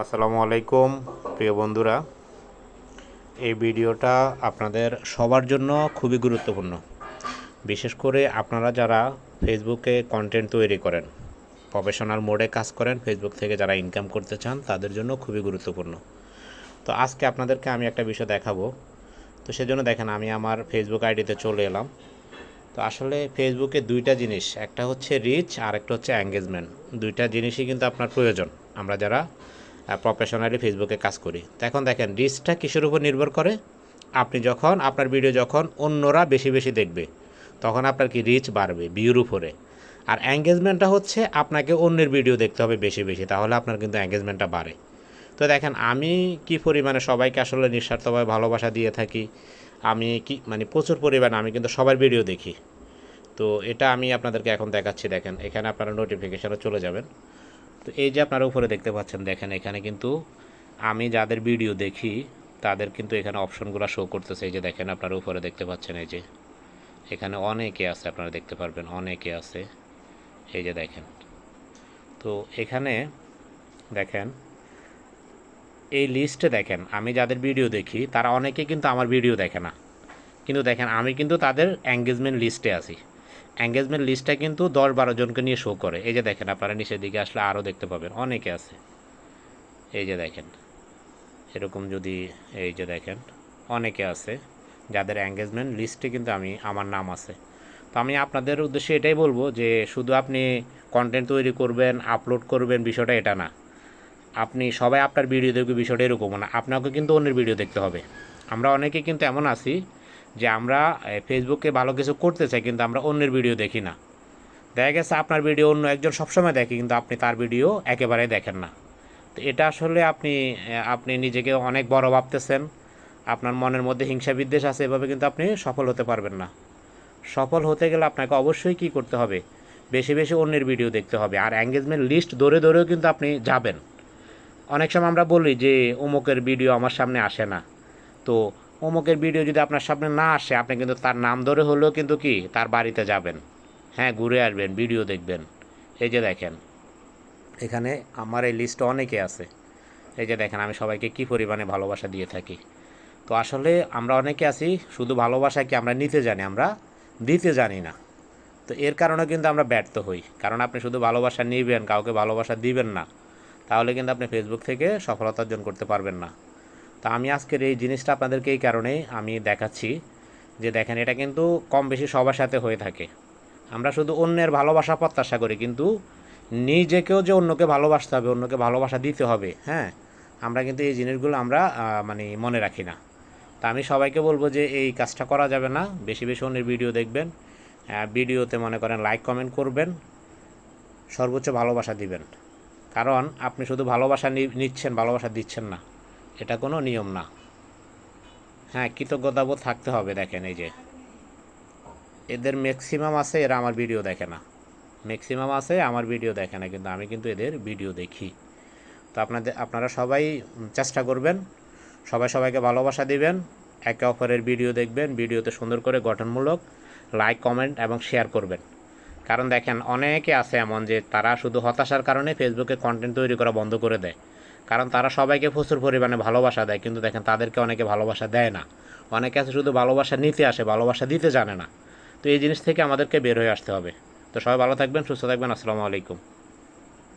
আসসালামু আলাইকুম, প্রিয় বন্ধুরা। এই ভিডিওটা আপনাদের সবার জন্য খুবই গুরুত্বপূর্ণ। বিশেষ করে আপনারা যারা ফেসবুকে কন্টেন্ট তৈরি করেন প্রফেশনাল মোডে কাজ করেন, ফেসবুক থেকে যারা ইনকাম করতে চান, তাদের জন্য খুবই গুরুত্বপূর্ণ। তো আজকে আপনাদেরকে আমি একটা বিষয় দেখাবো। তো সেজন্য দেখেন, আমি আমার ফেসবুক আইডিতে চলে এলাম। তো আসলে ফেসবুকে দুইটা জিনিস, একটা হচ্ছে রিচ আর একটা হচ্ছে এঙ্গেজমেন্ট দুইটা জিনিসই কিন্তু আপনার প্রয়োজন। আমরা যারা প্রফেশনালি ফেসবুকে কাজ করি। তো এখন দেখেন রিচটা কিসের উপর নির্ভর করে? আপনি যখন, আপনার ভিডিও যখন অন্যরা বেশি বেশি দেখবে, তখন আপনার কি রিচ বাড়বে ভিউর উপরে। আর এঙ্গেজমেন্টটা হচ্ছে আপনাকে অন্যের ভিডিও দেখতে হবে বেশি বেশি, তাহলে আপনার কিন্তু এঙ্গেজমেন্টটা বাড়ে। তো দেখেন, আমি কি পরিমাণে সবাইকে আসলে নিঃস্বার্থভাবে ভালোবাসা দিয়ে থাকি, আমি কি মানে প্রচুর পরিমাণে আমি কিন্তু সবার ভিডিও দেখি। তো এটা আমি আপনাদেরকে এখন দেখাচ্ছি, দেখেন, এখানে আপনারা নোটিফিকেশানে চলে যাবেন। তো এই যে আপনারা উপরে দেখতে পাচ্ছেন, দেখেন এখানে কিন্তু আমি যাদের ভিডিও দেখি, তাদের কিন্তু এখানে অপশনগুলো শো করতেছে। এই যে দেখেন আপনারা উপরে দেখতে পাচ্ছেন, এই যে এখানে অনেকে আছে, আপনারা দেখতে পারবেন, অনেকে আছে। এই যে দেখেন। তো এখানে দেখেন, এই লিস্টে দেখেন, আমি যাদের ভিডিও দেখি, তারা অনেকে কিন্তু আমার ভিডিও দেখে না। কিন্তু দেখেন, আমি কিন্তু তাদের এঙ্গেজমেন্ট লিস্টে আছি। এঙ্গেজমেন্ট লিস্টটা কিন্তু দশ বারো জনকে নিয়ে শো করে। এই যে দেখেন, আপনারা নিচের দিকে আসলে আরও দেখতে পাবেন। অনেকে আছে। এই যে দেখেন, এরকম যদি এই যে দেখেন, অনেকে আছে যাদের এঙ্গেজমেন্ট লিস্টে কিন্তু আমি, আমার নাম আছে। তো আমি আপনাদের উদ্দেশ্যে এটাই বলব যে, শুধু আপনি কন্টেন্ট তৈরি করবেন আপলোড করবেন বিষয়টা এটা না। আপনি সবাই আপনার ভিডিও দেখবে বিষয়টা এরকম না। আপনাকে কিন্তু অন্যের ভিডিও দেখতে হবে। আমরা অনেকে কিন্তু এমন আছি যে আমরা ফেসবুকে ভালো কিছু করতে চাই, কিন্তু আমরা অন্যের ভিডিও দেখি না। দেখা গেছে আপনার ভিডিও অন্য একজন সবসময় দেখে, কিন্তু আপনি তার ভিডিও একেবারেই দেখেন না। তো এটা আসলে আপনি আপনি নিজেকে অনেক বড় ভাবতেছেন। আপনার মনের মধ্যে হিংসা বিদ্বেষ আছে, এভাবে কিন্তু আপনি সফল হতে পারবেন না। সফল হতে গেলে আপনাকে অবশ্যই কি করতে হবে? বেশি বেশি অন্যের ভিডিও দেখতে হবে। আর এঙ্গেজমেন্ট লিস্ট ধরে ধরেও কিন্তু আপনি যাবেন। অনেক সময় আমরা বলি যে অমুকের ভিডিও আমার সামনে আসে না। তো অমুকের ভিডিও যদি আপনার সামনে না আসে, আপনি কিন্তু তার নাম ধরে হলেও কিন্তু কি, তার বাড়িতে যাবেন। হ্যাঁ ঘুরে আসবেন, ভিডিও দেখবেন। এই যে দেখেন, এখানে আমার এই লিস্ট অনেকে আছে। এই যে দেখেন, আমি সবাইকে কি পরিমাণে ভালোবাসা দিয়ে থাকি। তো আসলে আমরা অনেকে আছি, শুধু ভালোবাসা কি আমরা নিতে জানি, আমরা দিতে জানি না। তো এর কারণে কিন্তু আমরা ব্যর্থ হই। কারণ আপনি শুধু ভালোবাসা নিবেন, কাউকে ভালোবাসা দিবেন না, তাহলে কিন্তু আপনি ফেসবুক থেকে সফলতা অর্জন করতে পারবেন না। তা আমি আজকের এই জিনিসটা আপনাদেরকে এই কারণেই আমি দেখাচ্ছি যে দেখেন, এটা কিন্তু কম বেশি সবার সাথে হয়ে থাকে। আমরা শুধু অন্যের ভালোবাসা প্রত্যাশা করি, কিন্তু নিজেকেও যে অন্যকে ভালোবাসতে হবে, অন্যকে ভালোবাসা দিতে হবে হ্যাঁ আমরা কিন্তু এই জিনিসগুলো আমরা মানে মনে রাখি না। তা আমি সবাইকে বলব যে এই কাজটা করা যাবে না, বেশি বেশি অন্যের ভিডিও দেখবেন ভিডিওতে মনে করেন লাইক কমেন্ট করবেন, সর্বোচ্চ ভালোবাসা দিবেন। কারণ আপনি শুধু ভালোবাসা নিচ্ছেন, ভালোবাসা দিচ্ছেন না। এটা কোনো নিয়ম না। হ্যাঁ কৃতজ্ঞতাবোধ থাকতে হবে, দেখেন এই যে। এদের ম্যাক্সিমাম আছে, এরা আমার ভিডিও দেখে না। ম্যাক্সিমাম আছে, আমার ভিডিও দেখে না, কিন্তু আমি কিন্তু এদের ভিডিও দেখি। তো আপনাদের আপনারা সবাই চেষ্টা করবেন, সবাই সবাইকে ভালোবাসা দিবেন, একে অপরের ভিডিও দেখবেন ভিডিওতে সুন্দর করে গঠনমূলক লাইক কমেন্ট এবং শেয়ার করবেন। কারণ দেখেন, অনেকে আছে এমন যে তারা শুধু হতাশার কারণে ফেসবুকে কন্টেন্ট তৈরি করা বন্ধ করে দেয়। কারণ তারা সবাইকে প্রচুর পরিমাণে ভালোবাসা দেয়। কিন্তু দেখেন, তাদেরকে অনেকে ভালোবাসা দেয় না। অনেকে আছে শুধু ভালোবাসা নিতে আসে, ভালোবাসা দিতে জানে না। তো এই জিনিস থেকে আমাদেরকে বের হয়ে আসতে হবে। তো সবাই ভালো থাকবেন, সুস্থ থাকবেন, আসসালামু আলাইকুম।